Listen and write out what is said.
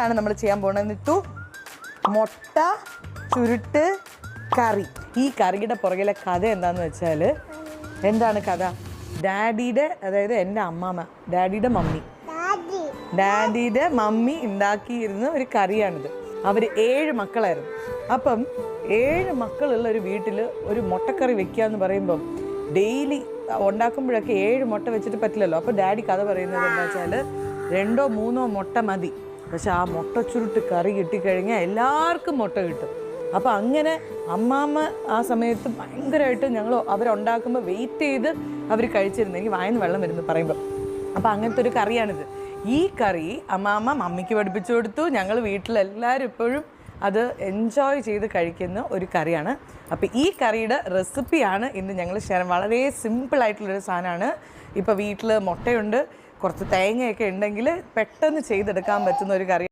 ആണ് നമ്മൾ ചെയ്യാൻ പോകുന്നത് ഇട്ടു മുട്ട ചുരുട്ട് കറി. ഈ കറിയുടെ പുറകിലെ കഥ എന്താന്ന് വെച്ചാൽ എന്താണ് കഥ? ഡാഡിയുടെ അതായത് എന്റെ അമ്മാമ്മ ഡാഡിയുടെ മമ്മി. ഡാഡിയുടെ മമ്മി ഉണ്ടാക്കിയിരുന്ന ഒരു കറിയാണിത്. അവർ ഏഴ് മക്കളായിരുന്നു. അപ്പം ഏഴ് മക്കളുള്ള ഒരു വീട്ടിൽ ഒരു മുട്ടക്കറി വെക്കുക എന്ന് പറയുമ്പം ഡെയിലി ഉണ്ടാക്കുമ്പോഴൊക്കെ ഏഴ് മുട്ട വെച്ചിട്ട് പറ്റില്ലല്ലോ. അപ്പോൾ ഡാഡി കഥ പറയുന്നത് എന്താ വെച്ചാൽ രണ്ടോ മൂന്നോ മുട്ട മതി. പക്ഷെ ആ മുട്ട ചുരുട്ട് കറി കിട്ടിക്കഴിഞ്ഞാൽ എല്ലാവർക്കും മുട്ട കിട്ടും. അപ്പോൾ അങ്ങനെ അമ്മാമ്മ ആ സമയത്ത് ഭയങ്കരമായിട്ട് ഞങ്ങൾ അവരുണ്ടാക്കുമ്പോൾ വെയിറ്റ് ചെയ്ത് അവർ കഴിച്ചിരുന്നു. എനിക്ക് വായന്ന് വെള്ളം വരുന്നു പറയുമ്പോൾ. അപ്പോൾ അങ്ങനത്തെ ഒരു കറിയാണിത്. ഈ കറി അമ്മാമ്മ മമ്മിക്ക് പഠിപ്പിച്ചു കൊടുത്തു. ഞങ്ങൾ വീട്ടിലെല്ലാവരും ഇപ്പോഴും അത് എൻജോയ് ചെയ്ത് കഴിക്കുന്ന ഒരു കറിയാണ്. അപ്പോൾ ഈ കറിയുടെ റെസിപ്പിയാണ് ഇന്ന് ഞങ്ങൾ ഷെയർ. വളരെ സിമ്പിളായിട്ടുള്ളൊരു സാധനമാണ്. ഇപ്പോൾ വീട്ടിൽ മുട്ടയുണ്ട്. കുറച്ച് തേങ്ങയൊക്കെ ഉണ്ടെങ്കിൽ പെട്ടെന്ന് ചെയ്തെടുക്കാൻ പറ്റുന്ന ഒരു കറിയാണ്